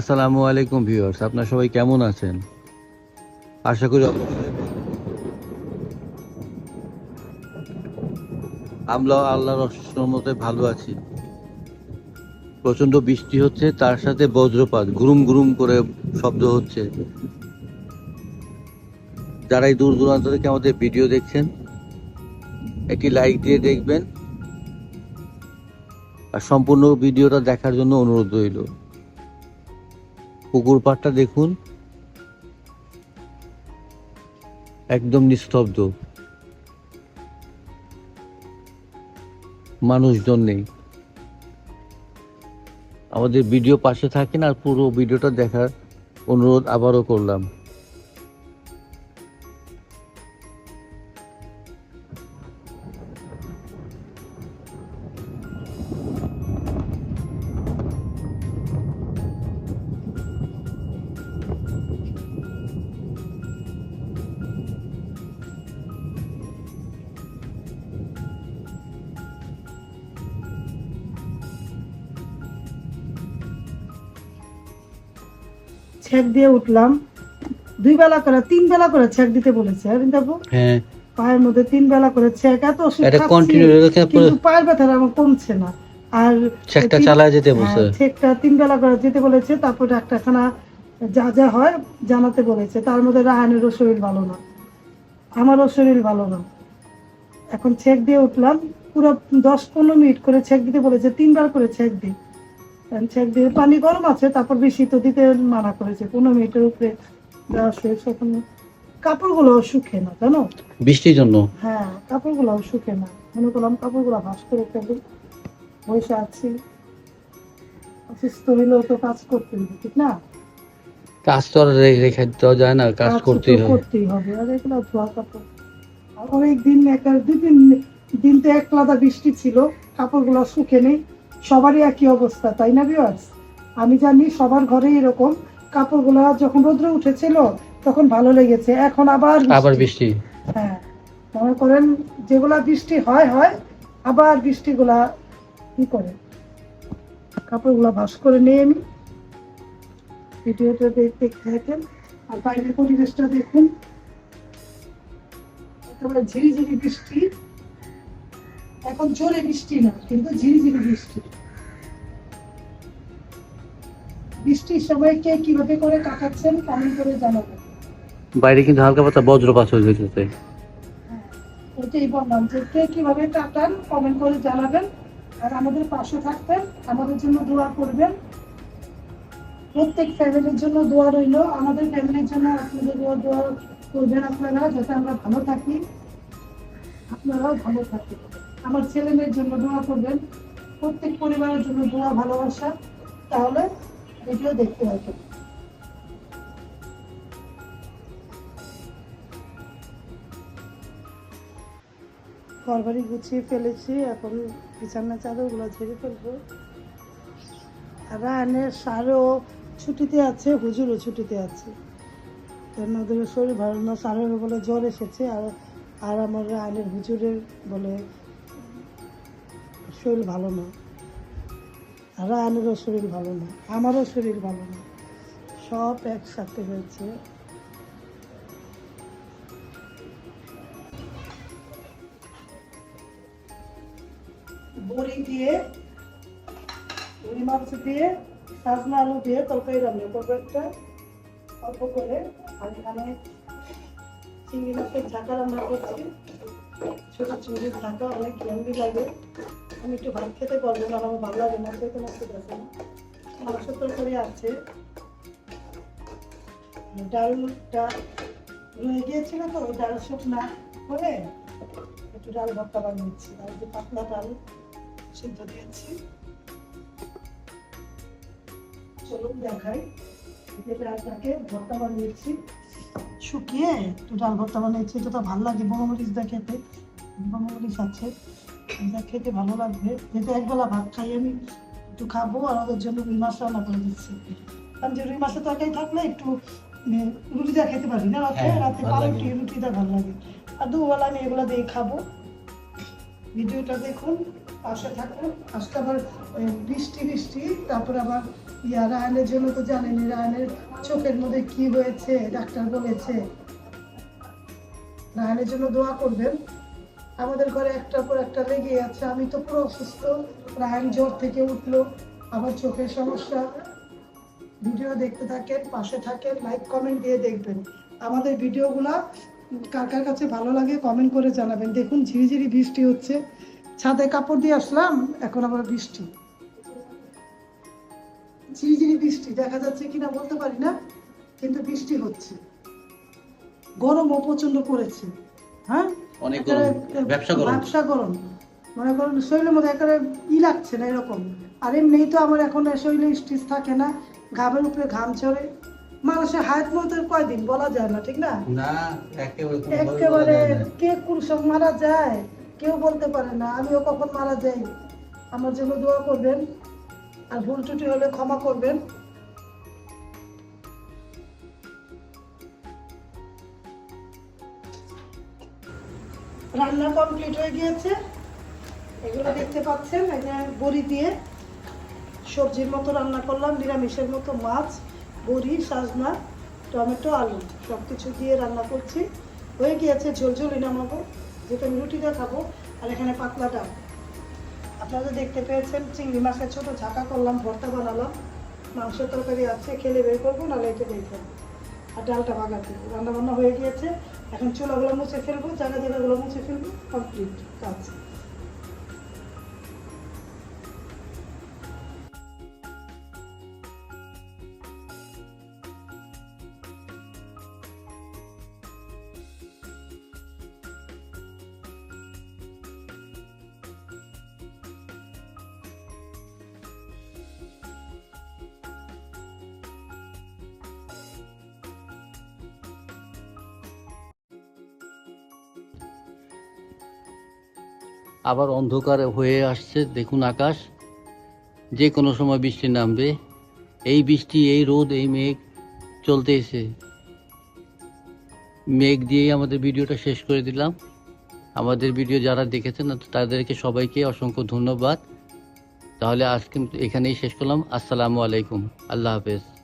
আসসালামু আলাইকুম ভিউয়ার্স, আপনার সবাই কেমন আছেন? আশা করি আমরা আল্লাহর মতে ভালো আছি। প্রচণ্ড বৃষ্টি হচ্ছে, তার সাথে বজ্রপাত, গুরুম গুরুম করে শব্দ হচ্ছে। যারা এই দূর দূরান্ত থেকে আমাদের ভিডিও দেখছেন, একটি লাইক দিয়ে দেখবেন। আর সম্পূর্ণ ভিডিওটা দেখার জন্য অনুরোধ রইল। পুকুর পাড়টা দেখুন। একদম নিস্তব্ধ। মানুষজন নেই। আমাদের ভিডিও পাশে থাকেন আর পুরো ভিডিওটা দেখার অনুরোধ আবারও করলাম। ছেক দিয়ে উঠলাম। দুই বেলা করে তিন বেলা করে ছেক দিতে বলেছে হ্যাঁ দেখো হ্যাঁ। পায়ের মধ্যে তিন বেলা করে ছেক এত ওষুধ খাচ্ছি, কিন্তু পায়ের ব্যথাটা আমার কমছে না। আর তিন- চালায় যেতে বলছে। হ্যাঁ, ছেকটা তিন বেলা করে যেতে বলেছে তারপর ডাক্তারখানা যা যা হয় জানাতে বলেছে। তার মধ্যে রাহানেরও শরীর ভালো না। আমারও শরীর ভালো না। এখন ছেক দিয়ে উঠলাম পুরো দশ পনেরো মিনিট করে ছেক দিতে বলেছে তিনবার করে ছেক দিই। দিয়ে পানি গরম আছে তারপর বেশি তো দিতে মানা করেছে। পনেরো মিনিটের উপরে দেওয়া শেষ এখন কাপড়গুলো শুকে না জানো? বৃষ্টির জন্য? হ্যাঁ কাপড়গুলো শুকে না। মনে করলাম কাপড়গুলো ভাস করে ফেলি বসে আছি। অসুস্থ হইলেও তো কাজ করতে হবে ঠিক না? কাজ তো আর রেখে দেওয়া যায় না কাজ করতেই হয়। করতেই হবে আর এগুলো ধোয়া কাপড়। আর অনেক দিন একটা দুই তিন দিন তো এক বৃষ্টি ছিল কাপড়গুলো শুকে নেই। সবারই একই অবস্থা তাই না বিয়ার্স আমি জানি সবার ঘরে এরকম। কাপড়গুলো যখন রোদ্র উঠেছিল তখন ভালো লেগেছে। এখন আবার আবার বৃষ্টি। হ্যাঁ। মনে করেন যেগুলা বৃষ্টি হয় হয় আবার বৃষ্টিগুলা কি করে। কাপড়গুলা ভাস করে নিয়ে আমি ভিডিওটা দেখতে থাকেন। আর বাইরের পরিবেশটা দেখুন। ঝিরিঝিরি বৃষ্টি। এখন জোরে বৃষ্টি না কিন্তু ঝিরিঝিরি বৃষ্টি। বৃষ্টির সময় কে কীভাবে করে কাটাচ্ছেন কমেন্ট করে জানাবেন। বাইরে কিন্তু হালকা পাতা বজ্রপাত হয়ে যেতেছে ওইটাই বললাম যে কে কীভাবে কাটান কমেন্ট করে জানাবেন। আর আমাদের পাশে থাকবেন আমাদের জন্য দোয়া করবেন। প্রত্যেক ফ্যামিলির জন্য দোয়া রইল আমাদের ফ্যামিলির জন্য আপনাদের দোয়া দোয়া করবেন আপনারা যাতে আমরা ভালো থাকি আপনারাও ভালো থাকেন। আমার ছেলে মেয়ের জন্য দোয়া করবেন। প্রত্যেক পরিবারের জন্য দোয়া, ভালোবাসা। তাহলে ভিডিও দেখতে পাবেন ঘরবাড়ি গুছিয়ে ফেলেছি, এখন বিছানা, চাদরগুলো ঝেড়ে ফেলব। আর রায়নের সারও ছুটিতে আছে, হুজুরও ছুটিতে আছে। কারণ ওদের শরীর ভালো না সারের বলে জ্বর এসেছে, আর আর আমার রায়নের হুজুরের বলে শরীর ভালো না। রায়নেরও শরীর ভালো না, আমারও শরীর ভালো না। সব একসাথে হয়েছে। বড়ি দিয়ে রুই মাছ দিয়ে, সাজনা আলু দিয়ে তরকারি রান্না করব একটা। অল্প করে এখানে চিংড়ি মাছের ঢাকা রান্না করছি। ছোট চিংড়ির ঢাকা অনেক হেলদি লাগে আমি একটু ভাত খেতে পারব না আমার ভালো লাগে না খেতে মাছ আছে মাংস তরকারি আছে ডালটা রয়ে গিয়েছিল তো ওই ডাল শুকনা করে একটু ডাল ভর্তা বানিয়েছি আর যে পাতলা ডাল সিদ্ধ দিয়েছি চলুন দেখাই যে ডালটাকে ভর্তা বানিয়েছি শুকিয়ে একটু ডাল ভর্তা বানিয়েছি, এটা তো ভালো লাগে বঙ্গমরিচ দা খেতে। আছে এটা খেতে ভালো লাগবে। যেটা একবেলা ভাত খাই আমি একটু খাব আর ওদের জন্য রুই মাছ রান্না করে দিচ্ছি। কারণ যে রুই মাছের তরকারি থাকলে একটু রুটিটা খেতে পারি না রাতে। হ্যাঁ, রাতে পাউরুটি রুটিটা ভালো লাগে। আর দুবেলা আমি এগুলো দিয়ে খাব। ভিডিওটা দেখুন পাশে থাকুন। আজকে আবার বৃষ্টি বৃষ্টি। তারপরে আবার ইয়া রায়নের জন্য তো জানেনি রায়নের চোখের মধ্যে কি হয়েছে ডাক্তার বলেছে। রায়নের জন্য দোয়া করবেন। আমাদের ঘরে একটার পর একটা লেগে আছে। আমি তো পুরো অসুস্থ। রায়ন জ্বর থেকে উঠল। আমার চোখের সমস্যা। ভিডিও দেখতে থাকেন, পাশে থাকেন, লাইক, কমেন্ট দিয়ে দেখবেন। আমাদের ভিডিওগুলা কার কার কাছে ভালো লাগে কমেন্ট করে জানাবেন। দেখুন, ঝিরিঝিরি বৃষ্টি হচ্ছে। ছাদে কাপড় দিয়ে আসলাম, এখন আবার বৃষ্টি। ঝিরিঝিরি বৃষ্টি, দেখা যাচ্ছে কিনা বলতে পারি না, কিন্তু বৃষ্টি হচ্ছে। গরমও প্রচণ্ড পড়েছে। হ্যাঁ? অনেক গরম। ব্যবসা গরম। ব্যবসা গরম। মনে করেন শরীরের মধ্যে একেবারে ই লাগছে না এরকম। আর এমনিই তো আমার এখন শরীরে স্টিচ থাকে না ঘামের উপরে ঘাম চড়ে মানুষের হায়াত মতো কয়দিন বলা যায় না ঠিক না? না একেবারে। কে কোন মারা যায় কেউ বলতে পারে না আমিও কখন মারা যাই। আমার জন্য দোয়া করবেন আর ভুল ত্রুটি হলে ক্ষমা করবেন। রান্না কমপ্লিট হয়ে গিয়েছে। এগুলো দেখতে পাচ্ছেন, এই যে বড়ি দিয়ে সবজির মতো রান্না করলাম, নিরামিষের মতো মাছ, বড়ি, সাজনা, টমেটো, আলু সব কিছু দিয়ে রান্না করছি। হয়ে গিয়েছে ঝোলঝোলি নামাবো যেটা আমি রুটি দিয়ে খাব, আর এখানে পাতলা ডাল। আপনারা দেখতে পেয়েছেন, চিংড়ি মাছের ছোটো ঝাঁকা করলাম, ভর্তা বানালাম, মাংসের তরকারি আছে, খেলে বের করব, নাহলে এটা দেখবেন আর ডালটা বাগাতে। রান্নাবান্না হয়ে গিয়েছে। এখন চুলাগুলো মুছে ফেলব জায়গা জায়গাগুলো মুছে ফেলব কমপ্লিট কাজ আবার অন্ধকার হয়ে আসছে, দেখুন আকাশ। যে কোনো সময় বৃষ্টি নামবে। এই বৃষ্টি, এই রোদ, এই মেঘ চলতেছে মেঘ দিয়েই আমাদের ভিডিওটা শেষ করে দিলাম। আমাদের ভিডিও যারা দেখেছেন, তাদেরকে সবাইকে অসংখ্য ধন্যবাদ। তাহলে আজকে এখানেই শেষ করলাম। আসসালামু আলাইকুম। আল্লাহ হাফেজ।